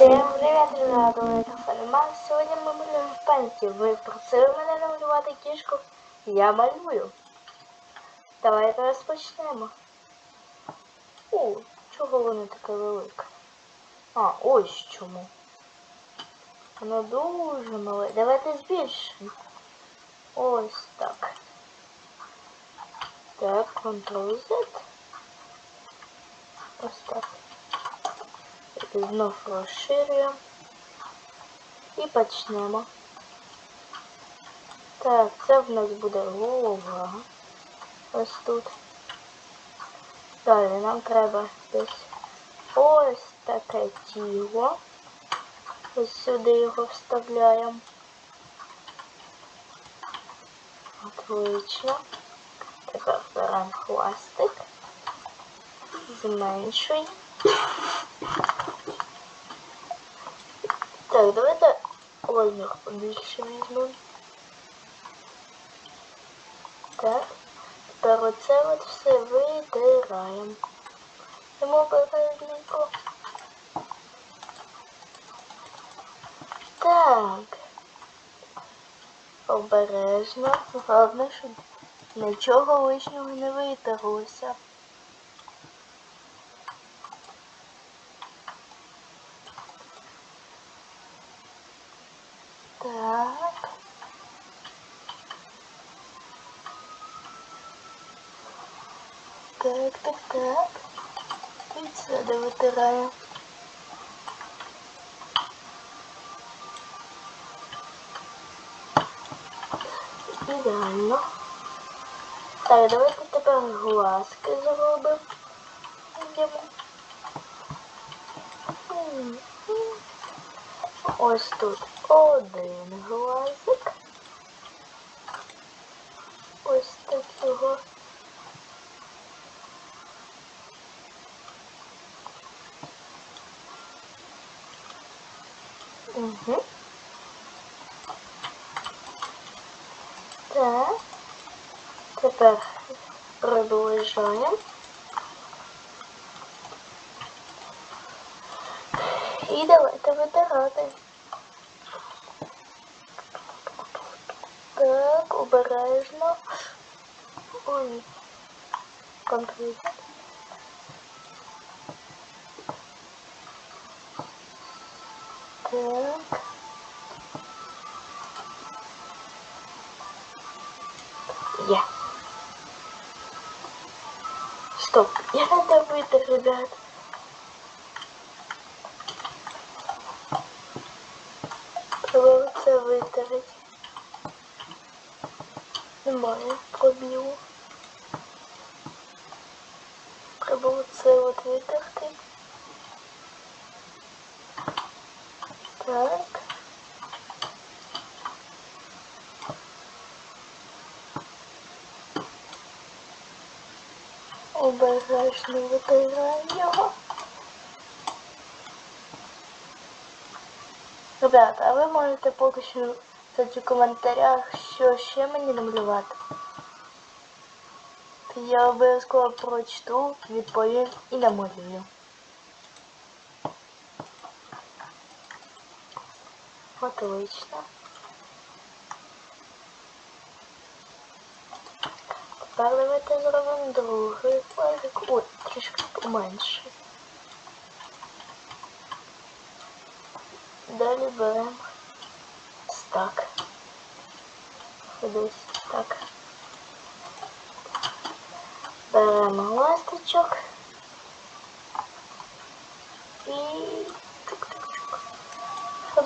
Всем привет, ребята, ви Фанеман. Сьогодні ми малюємо пенсі. Ви просили мене намалювати кішку. Я малюю. Давайте розпочнемо. О, чого вона така велика? А, ось чому. Вона дуже мале. Давайте збільшимо. Ось так. Так, Ctrl-Z. Ось так. Знов розширюємо. І почнемо. Так, це в нас буде голова. Ось тут. Далі нам треба десь ось таке тіло. Ось сюди його вставляємо. Отлично. Тепер беремо хвостик. Зменшуємо. Так, давайте розмір побільше візьмемо. Так. Тепер оце от все видираємо. Йому обережненько. Так. Обережно. Головне, щоб нічого лишнього не витерлося. Так. Так, так, так. Де витираю. Ідеально. Так, давайте тепер глазки зробимо. Ось тут один глазик. Ось так його. Угу. Так. Тепер продовжуємо. І давайте витирати. Так, обережно. Ой. Контроль. Так. Я. Стоп, я надо вытер, ребят. Треба це витерти. Немає пробілу. От витерти. Так. Обережно витираємо його. Ребята, а ви можете поки що писати у коментарях, що ще мені намалювати. Я обов'язково прочту, відповім і намалюю. Отлично. Тепер давайте зробимо другий флажик. Ой, трішки поменше. Далі беремо стак. Десь так. Беремо ласточок. І.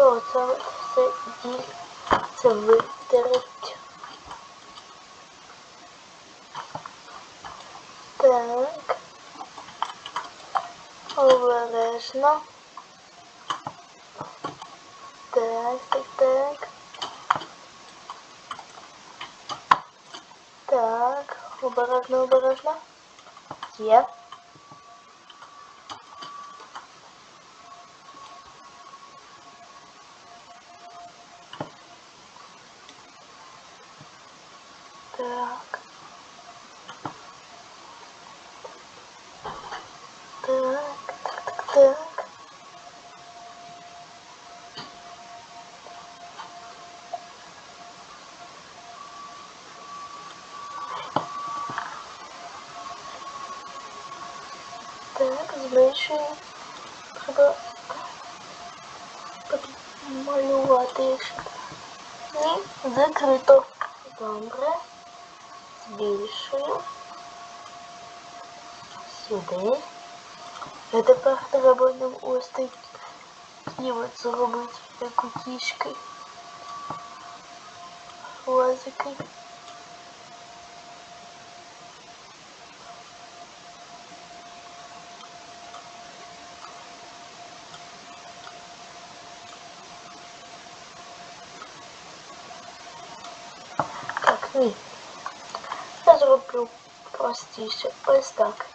Щоб оце от все дільце витереть. Так. Обережно. Так, так, так. Так, обережно, обережно. Є. Так. Так, так, так, так. Так, зменшую. Треба малювати. І закрито. Добре. Збільшую. Сюди. А тепер треба нам ось такі от зробити, як у кішки. Лазики. Так, ні. Я зроблю простіше. Ось так.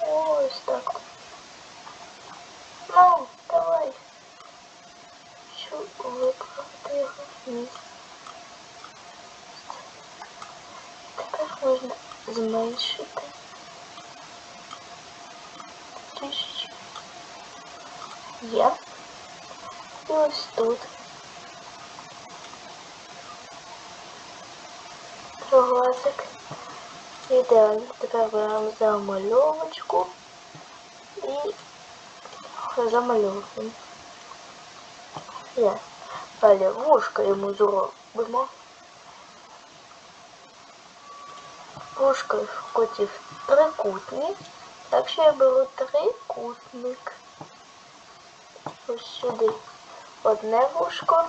Ось так. Ну, давай. Що виправити його вниз. Тепер можна зменшити. Трішечки. Є. І ось тут. Глазик. Ідеально. Тепер беремо замальовочку і замальовуємо. Є. Далі вушка йому зробимо. Вушка в котів трикутні. Так що я беру трикутник. Ось сюди одне вушко.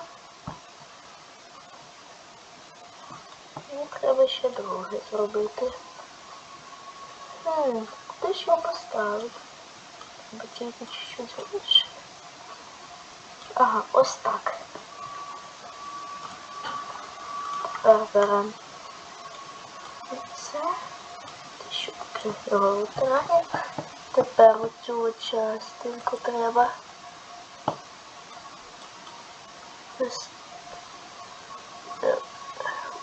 І треба ще друге зробити. Хм, куди ж поставити? Треба тільки чуть-чуть більше. Ага, ось так. Тепер беремо це. Ще його витираємо. Тепер оцю частинку треба ось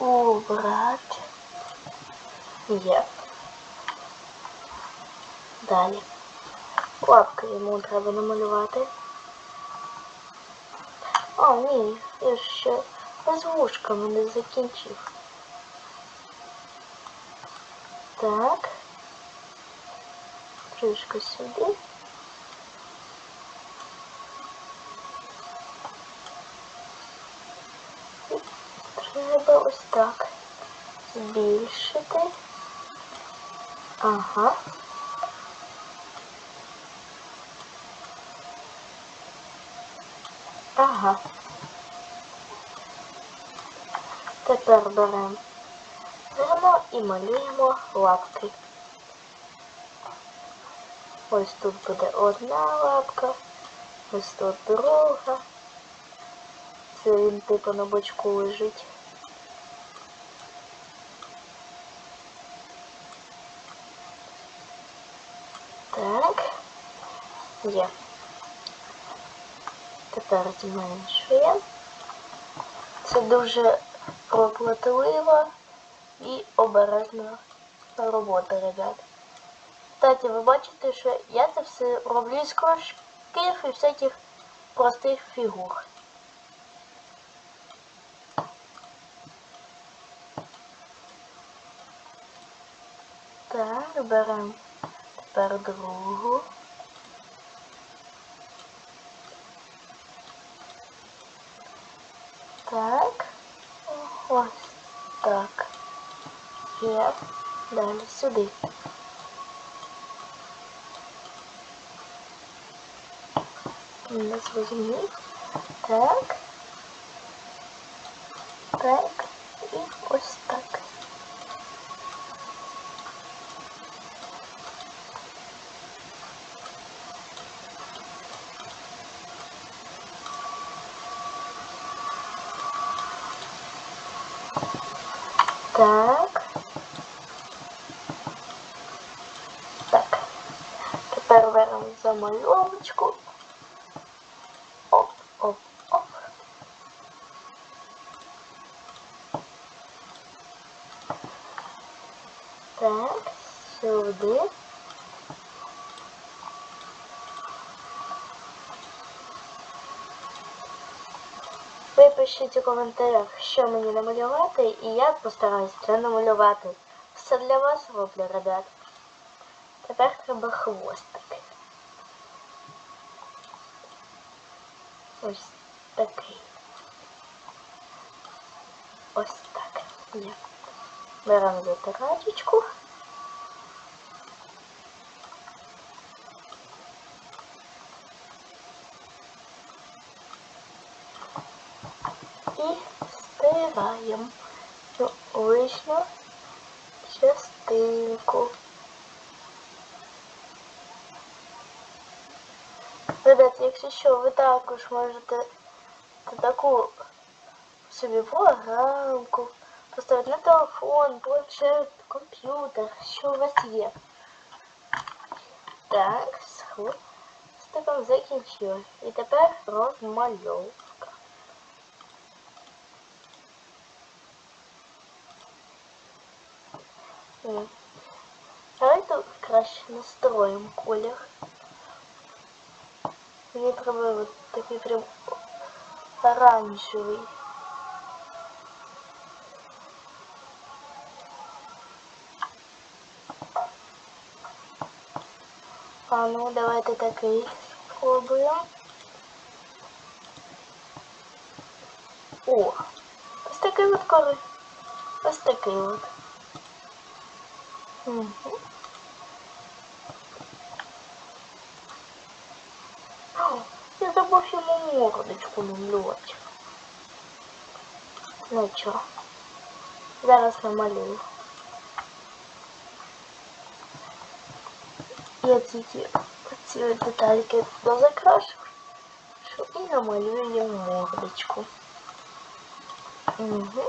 убрати. Є. Далі. Лапки йому треба намалювати. А, ні, я ще з вушками не закінчив. Так. Трішки сюди. І треба ось так збільшити. Ага. Ага. Тепер беремо беремо і малюємо лапки. Ось тут буде одна лапка, ось тут друга. Це він типу на бочку лежить. Так. Є. Тепер зменшуємо. Це дуже проплатилива і обережна робота, ребят. Кстати, ви бачите, що я це все роблю з кружків і всяких простих фігур. Так, беремо тепер другу. Так. Ось так. Є. Далі сюди. Не зрозумів. Так. Так. Так, сюди. Ви пишіть у коментарях, що мені намалювати, і я постараюсь це намалювати. все для вас роблю, ребят. Тепер треба хвостик. Ось такий. Ось так. Є. Беремо затирачечку. І стираємо цю лишню частинку. Ребят, якщо що, ви також можете таку собі програмку, поставити на телефон, планшет, комп'ютер, що у вас є. Так, з хвостиком закінчили. І тепер розмальовка. М. Давайте краще настроїмо колір. Мені треба от такий прям оранжевий. А ну давайте такий спробуємо. О! Ось такий от колір. Ось такий от. Угу. Я забув йому мордочку намалювати. Ну чо, зараз намалюю. Я тільки ці детальки дозакрашу і намалюю йому мордочку. Угу.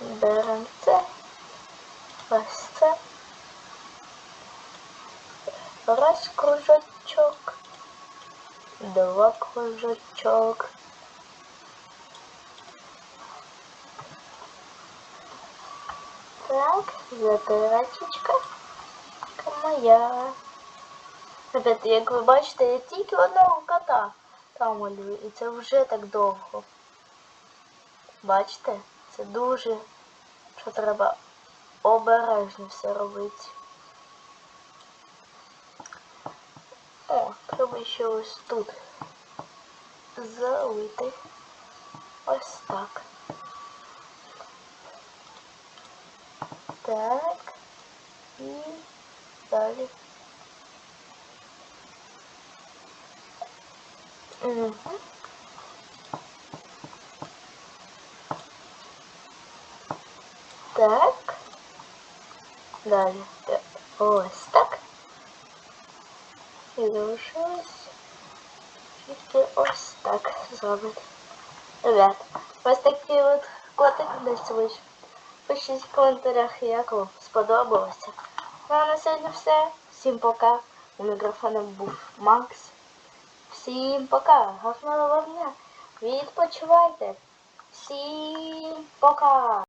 Беремо це. Ось це. Раз кружочок. Два кружочок. Так, затирачечка моя. Ребята, як ви бачите, я тільки одного кота там малюю. І це вже так довго. Бачите? Це дуже, що треба обережно все робити. О, треба ще ось тут залити. Ось так. Так. І далі. Угу. Так. Далі. Так. Ось так. І залишилось тільки ось так зробити. Ребят, ось такий от котик десь вийшов. Пишіть в коментарях, як вам сподобалося. Ну а на сьогодні все. Всім пока. У мікрофону був Макс. Всім пока. Гарного дня. Відпочивайте. Всім пока.